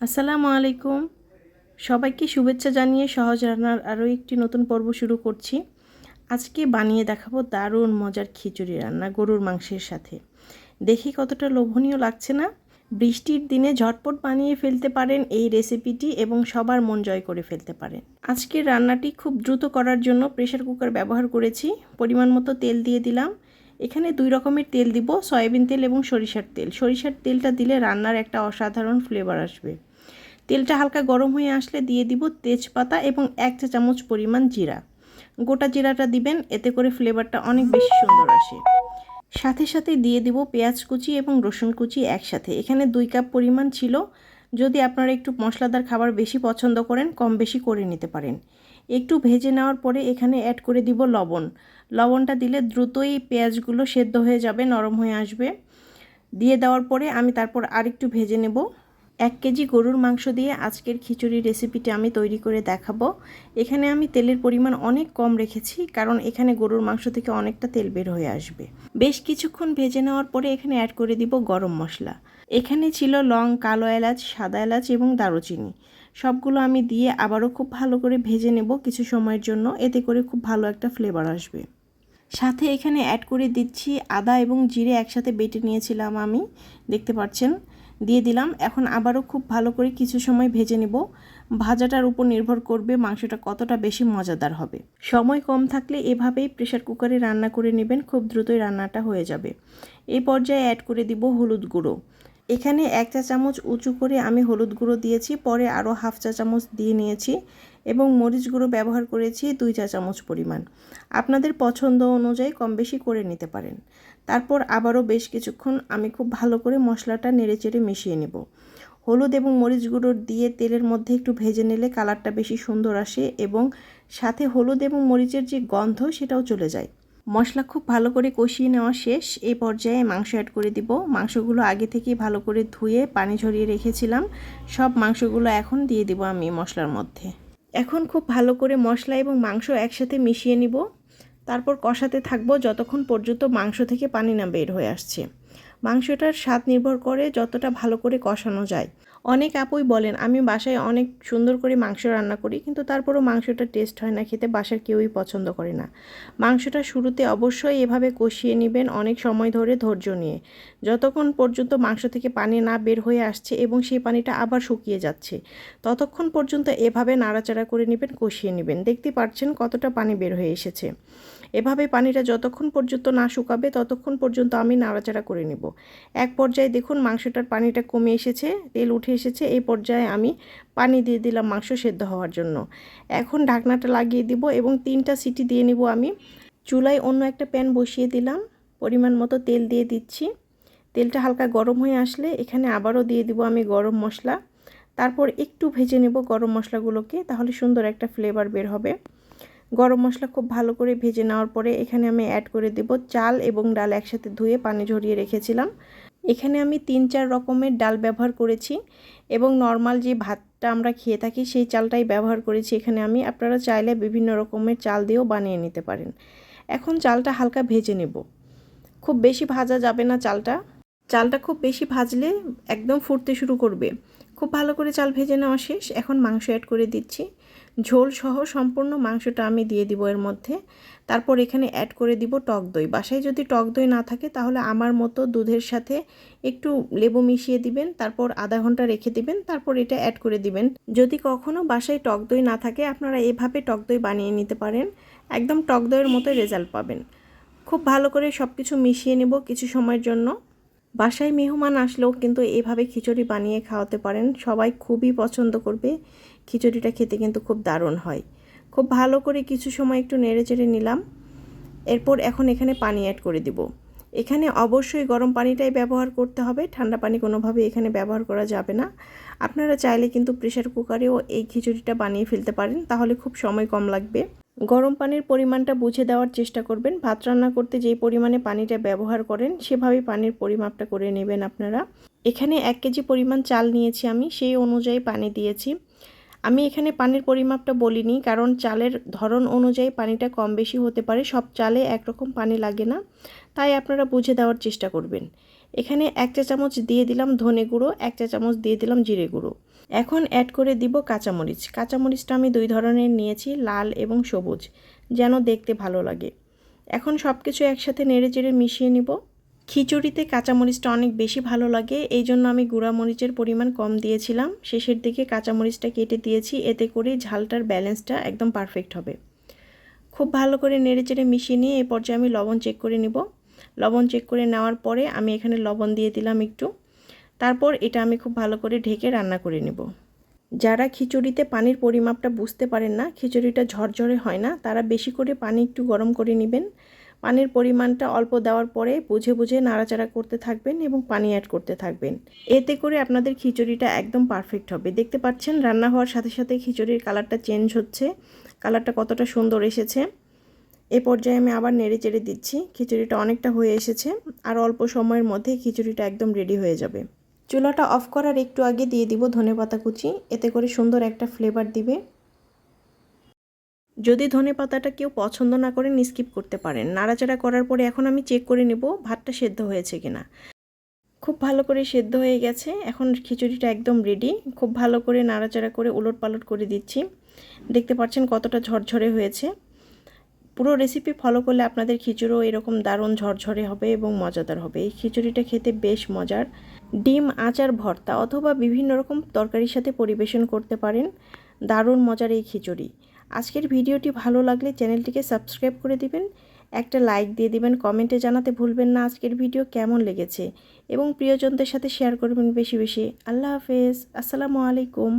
আসসালামু আলাইকুম। সবাইকে শুভেচ্ছা জানিয়ে সহজ রান্নার আরও একটি নতুন পর্ব শুরু করছি। আজকে বানিয়ে দেখাবো দারুণ মজার খিচুড়ি রান্না গরুর মাংসের সাথে। দেখি কতটা লোভনীয় লাগছে না? বৃষ্টির দিনে ঝটপট বানিয়ে ফেলতে পারেন এই রেসিপিটি এবং সবার মন জয় করে ফেলতে পারেন। আজকের রান্নাটি খুব দ্রুত করার জন্য প্রেশার কুকার ব্যবহার করেছি। পরিমাণ মতো তেল দিয়ে দিলাম। এখানে দুই রকমের তেল দিব, সয়াবিন তেল এবং সরিষার তেল। সরিষার তেলটা দিলে রান্নার একটা অসাধারণ ফ্লেভার আসবে। তেলটা হালকা গরম হয়ে আসলে দিয়ে দিব তেজপাতা এবং এক চা চামচ পরিমাণ জিরা। গোটা জিরাটা দিবেন, এতে করে ফ্লেভারটা অনেক বেশি সুন্দর আসে। সাথে সাথে দিয়ে দিব পেঁয়াজ কুচি এবং রসুন কুচি একসাথে। এখানে দুই কাপ পরিমাণ ছিল। যদি আপনারা একটু মশলাদার খাবার বেশি পছন্দ করেন, কম বেশি করে নিতে পারেন। একটু ভেজে নেওয়ার পরে এখানে অ্যাড করে দিব লবণ। লবণটা দিলে দ্রুতই পেঁয়াজগুলো সেদ্ধ হয়ে যাবে, নরম হয়ে আসবে। দিয়ে দেওয়ার পরে আমি তারপর আরেকটু ভেজে নেব। এক কেজি গরুর মাংস দিয়ে আজকের খিচুড়ি রেসিপিটি আমি তৈরি করে দেখাবো। এখানে আমি তেলের পরিমাণ অনেক কম রেখেছি, কারণ এখানে গরুর মাংস থেকে অনেকটা তেল বের হয়ে আসবে। বেশ কিছুক্ষণ ভেজে নেওয়ার পরে এখানে অ্যাড করে দিব গরম মশলা। এখানে ছিল লং, কালো এলাচ, সাদা এলাচ এবং দারুচিনি। সবগুলো আমি দিয়ে আবারও খুব ভালো করে ভেজে নেব কিছু সময়ের জন্য, এতে করে খুব ভালো একটা ফ্লেভার আসবে। সাথে এখানে অ্যাড করে দিচ্ছি আদা এবং জিরে একসাথে বেটে নিয়েছিলাম আমি, দেখতে পাচ্ছেন? দিয়ে দিলাম। এখন আবারও খুব ভালো করে কিছু সময় ভেজে নেব। ভাজাটার উপর নির্ভর করবে মাংসটা কতটা বেশি মজাদার হবে। সময় কম থাকলে এভাবেই প্রেশার কুকারে রান্না করে নেবেন, খুব দ্রুতই রান্নাটা হয়ে যাবে। এই পর্যায়ে অ্যাড করে দিব হলুদ গুঁড়ো। এখানে এক চা চামচ উঁচু করে আমি হলুদ গুঁড়ো দিয়েছি, পরে আরও হাফ চা চামচ দিয়ে নিয়েছি এবং মরিচ গুঁড়ো ব্যবহার করেছি দুই চা চামচ পরিমাণ। আপনাদের পছন্দ অনুযায়ী কম বেশি করে নিতে পারেন। তারপর আবারও বেশ কিছুক্ষণ আমি খুব ভালো করে মশলাটা নেড়েচেড়ে মিশিয়ে নেব। হলুদ এবং মরিচ গুঁড়ো দিয়ে তেলের মধ্যে একটু ভেজে নিলে কালারটা বেশি সুন্দর আসে এবং সাথে হলুদ এবং মরিচের যে গন্ধ সেটাও চলে যায়। মশলা খুব ভালো করে কষিয়ে নেওয়া শেষ। এই পর্যায়ে মাংস অ্যাড করে দিব। মাংসগুলো আগে থেকেই ভালো করে ধুয়ে পানি ঝরিয়ে রেখেছিলাম। সব মাংসগুলো এখন দিয়ে দিব আমি মশলার মধ্যে। এখন খুব ভালো করে মশলা এবং মাংস একসাথে মিশিয়ে নিব। তারপর কষাতে থাকব যতক্ষণ পর্যন্ত মাংস থেকে পানি না বের হয়ে আসছে। মাংসটার স্বাদ নির্ভর করে যতটা ভালো করে কষানো যায়। অনেক আপুই বলেন, আমি বাসায় অনেক সুন্দর করে মাংস রান্না করি, কিন্তু তারপরও মাংসটা টেস্ট হয় না, খেতে বাসার কেউই পছন্দ করে না। মাংসটা শুরুতে অবশ্যই এভাবে কষিয়ে নেবেন অনেক সময় ধরে ধৈর্য নিয়ে। যতক্ষণ পর্যন্ত মাংস থেকে পানি না বের হয়ে আসছে এবং সেই পানিটা আবার শুকিয়ে যাচ্ছে, ততক্ষণ পর্যন্ত এভাবে নাড়াচাড়া করে নেবেন, কষিয়ে নেবেন। দেখতে পাচ্ছেন কতটা পানি বের হয়ে এসেছে। এভাবে পানিটা যতক্ষণ পর্যন্ত না শুকাবে, ততক্ষণ পর্যন্ত আমি নাড়াচাড়া করে নেব। এক পর্যায়ে দেখুন মাংসটার পানিটা কমে এসেছে, তেল উঠে এসেছে, এই পর্যায়ে আমি পানি দিয়ে দিলাম মাংস সেদ্ধ হওয়ার জন্য। এখন ঢাকনাটা লাগিয়ে দিব এবং তিনটা সিটি দিয়ে নিব আমি। চুলায় অন্য একটা প্যান বসিয়ে দিলাম, পরিমাণ মতো তেল দিয়ে দিচ্ছি। তেলটা হালকা গরম হয়ে আসলে এখানে আবারও দিয়ে দিব আমি গরম মশলা। তারপর একটু ভেজে নেব গরম মশলাগুলোকে, তাহলে সুন্দর একটা ফ্লেভার বের হবে। গরম মশলা খুব ভালো করে ভেজে নেওয়ার পরে এখানে আমি অ্যাড করে দেব চাল এবং ডাল একসাথে ধুয়ে পানি ঝরিয়ে রেখেছিলাম। এখানে আমি তিন চার রকমের ডাল ব্যবহার করেছি এবং নর্মাল যে ভাতটা আমরা খেয়ে থাকি সেই চালটাই ব্যবহার করেছি। এখানে আমি আপনারা চাইলে বিভিন্ন রকমের চাল দিয়েও বানিয়ে নিতে পারেন। এখন চালটা হালকা ভেজে নেব। খুব বেশি ভাজা যাবে না চালটা। চালটা খুব বেশি ভাজলে একদম ফুটতে শুরু করবে। খুব ভালো করে চাল ভেজে নেওয়া শেষ। এখন মাংস অ্যাড করে দিচ্ছি। ঝোল সহ সম্পূর্ণ মাংসটা আমি দিয়ে দিব এর মধ্যে। তারপর এখানে অ্যাড করে দিব টক দই। বাসায় যদি টক দই না থাকে, তাহলে আমার মতো দুধের সাথে একটু লেবু মিশিয়ে দিবেন, তারপর আধা ঘণ্টা রেখে দিবেন, তারপর এটা অ্যাড করে দিবেন। যদি কখনও বাসায় টক দই না থাকে, আপনারা এভাবে টক দই বানিয়ে নিতে পারেন। একদম টক দইয়ের মতো রেজাল্ট পাবেন। খুব ভালো করে সব কিছু মিশিয়ে নেব কিছু সময়ের জন্য। বাসায় মেহমান আসলেও কিন্তু এভাবে খিচুড়ি বানিয়ে খাওয়াতে পারেন। সবাই খুবই পছন্দ করবে। খিচুড়িটা খেতে কিন্তু খুব দারুণ হয়। খুব ভালো করে কিছু সময় একটু নেড়ে চেড়ে নিলাম। এরপর এখন এখানে পানি অ্যাড করে দিব। এখানে অবশ্যই গরম পানিটাই ব্যবহার করতে হবে। ঠান্ডা পানি কোনোভাবে এখানে ব্যবহার করা যাবে না। আপনারা চাইলে কিন্তু প্রেশার কুকারেও এই খিচুড়িটা বানিয়ে ফেলতে পারেন। তাহলে খুব সময় কম লাগবে। গরম পানির পরিমাণটা বুঝে দেওয়ার চেষ্টা করবেন। ভাত রান্না করতে যেই পরিমাণে পানিটা ব্যবহার করেন, সেভাবেই পানির পরিমাপটা করে নেবেন আপনারা। এখানে এক কেজি পরিমাণ চাল নিয়েছি আমি, সেই অনুযায়ী পানি দিয়েছি। আমি এখানে পানির পরিমাপটা বলিনি, কারণ চালের ধরন অনুযায়ী পানিটা কম বেশি হতে পারে, সব চালে একরকম পানি লাগে না, তাই আপনারা বুঝে দেওয়ার চেষ্টা করবেন। এখানে এক চা চামচ দিয়ে দিলাম ধনে গুঁড়ো, এক চা চামচ দিয়ে দিলাম জিরে গুঁড়ো। এখন অ্যাড করে দিব কাঁচামরিচ। কাঁচামরিচটা আমি দুই ধরনের নিয়েছি, লাল এবং সবুজ, যেন দেখতে ভালো লাগে। এখন সব কিছু একসাথে নেড়ে চেড়ে মিশিয়ে নিব। খিচুড়িতে কাঁচামরিচটা অনেক বেশি ভালো লাগে, এই জন্য আমি মরিচের পরিমাণ কম দিয়েছিলাম। শেষের দিকে কাঁচামরিচটা কেটে দিয়েছি, এতে করে ঝালটার ব্যালেন্সটা একদম পারফেক্ট হবে। খুব ভালো করে নেড়ে চেড়ে মিশিয়ে নিয়ে এই পর্যায়ে আমি লবণ চেক করে নিব। লবণ চেক করে নেওয়ার পরে আমি এখানে লবণ দিয়ে দিলাম একটু। তারপর এটা আমি খুব ভালো করে ঢেকে রান্না করে নেব। যারা খিচুড়িতে পানির পরিমাপটা বুঝতে পারেন না, খিচুড়িটা ঝরঝরে হয় না, তারা বেশি করে পানি একটু গরম করে নেবেন। পানির পরিমাণটা অল্প দেওয়ার পরে বুঝে বুঝে নাড়াচাড়া করতে থাকবেন এবং পানি অ্যাড করতে থাকবেন। এতে করে আপনাদের খিচুড়িটা একদম পারফেক্ট হবে। দেখতে পাচ্ছেন, রান্না হওয়ার সাথে সাথে খিচুড়ির কালারটা চেঞ্জ হচ্ছে। কালারটা কতটা সুন্দর এসেছে। এ পর্যায়ে আমি আবার নেড়ে চেড়ে দিচ্ছি। খিচুড়িটা অনেকটা হয়ে এসেছে। আর অল্প সময়ের মধ্যে খিচুড়িটা একদম রেডি হয়ে যাবে। চুলাটা অফ করার একটু আগে দিয়ে দিব ধনে পাতা কুচি, এতে করে সুন্দর একটা ফ্লেভার দিবে। যদি ধনে পাতাটা কেউ পছন্দ না করেন স্কিপ করতে পারেন। নাড়াচাড়া করার পরে এখন আমি চেক করে নেব ভাতটা সেদ্ধ হয়েছে কিনা। খুব ভালো করে সেদ্ধ হয়ে গেছে, এখন খিচুড়িটা একদম রেডি খুব ভালো করে নাড়াচাড়া করে উলট পালট করে দিচ্ছি। দেখতে পাচ্ছেন কতটা ঝরঝরে হয়েছে। পুরো রেসিপি ফলো করলে আপনাদের খিচুড়িও এরকম দারুণ ঝরঝরে হবে এবং মজাদার হবে। এই খিচুড়িটা খেতে বেশ মজার। ডিম, আচার, ভর্তা অথবা বিভিন্ন রকম তরকারির সাথে পরিবেশন করতে পারেন। দারুণ মজার এই খিচুড়ি। আজকের ভিডিওটি ভালো লাগলে চ্যানেলটিকে সাবস্ক্রাইব করে দিবেন। একটা লাইক দিয়ে দিবেন। কমেন্টে জানাতে ভুলবেন না আজকের ভিডিও কেমন লেগেছে। এবং প্রিয়জনদের সাথে শেয়ার করবেন বেশি বেশি। আল্লাহ হাফেজ। আসসালামু আলাইকুম।